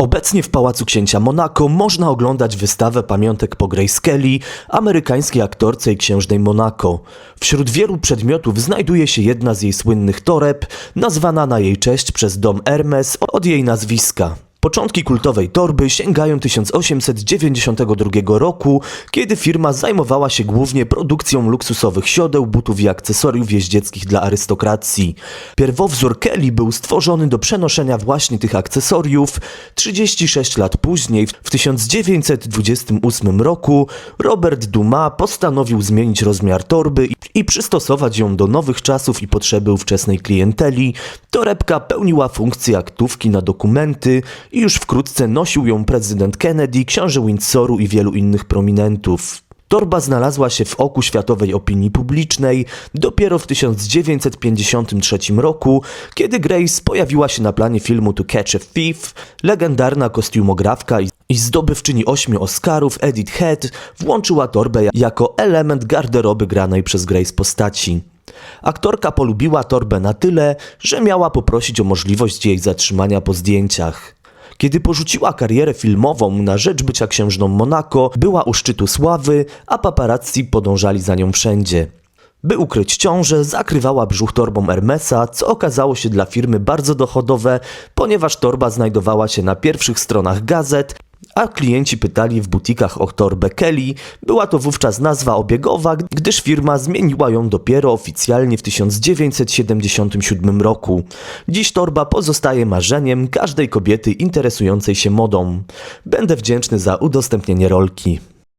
Obecnie w Pałacu Księcia Monaco można oglądać wystawę pamiątek po Grace Kelly, amerykańskiej aktorce i księżnej Monaco. Wśród wielu przedmiotów znajduje się jedna z jej słynnych toreb, nazwana na jej cześć przez dom Hermes od jej nazwiska. Początki kultowej torby sięgają 1892 roku, kiedy firma zajmowała się głównie produkcją luksusowych siodeł, butów i akcesoriów jeździeckich dla arystokracji. Pierwowzór Kelly był stworzony do przenoszenia właśnie tych akcesoriów. 36 lat później, w 1928 roku, Robert Dumas postanowił zmienić rozmiar torby i- przystosować ją do nowych czasów i potrzeby ówczesnej klienteli. Torebka pełniła funkcję aktówki na dokumenty i już wkrótce nosił ją prezydent Kennedy, książę Windsoru i wielu innych prominentów. Torba znalazła się w oku światowej opinii publicznej dopiero w 1953 roku, kiedy Grace pojawiła się na planie filmu To Catch a Thief. Legendarna kostiumografka i- zdobywczyni ośmiu Oscarów Edith Head włączyła torbę jako element garderoby granej przez Grace postaci. Aktorka polubiła torbę na tyle, że miała poprosić o możliwość jej zatrzymania po zdjęciach. Kiedy porzuciła karierę filmową na rzecz bycia księżną Monaco, była u szczytu sławy, a paparazzi podążali za nią wszędzie. By ukryć ciążę, zakrywała brzuch torbą Hermesa, co okazało się dla firmy bardzo dochodowe, ponieważ torba znajdowała się na pierwszych stronach gazet, a klienci pytali w butikach o torbę Kelly. Była to wówczas nazwa obiegowa, gdyż firma zmieniła ją dopiero oficjalnie w 1977 roku. Dziś torba pozostaje marzeniem każdej kobiety interesującej się modą. Będę wdzięczny za udostępnienie rolki.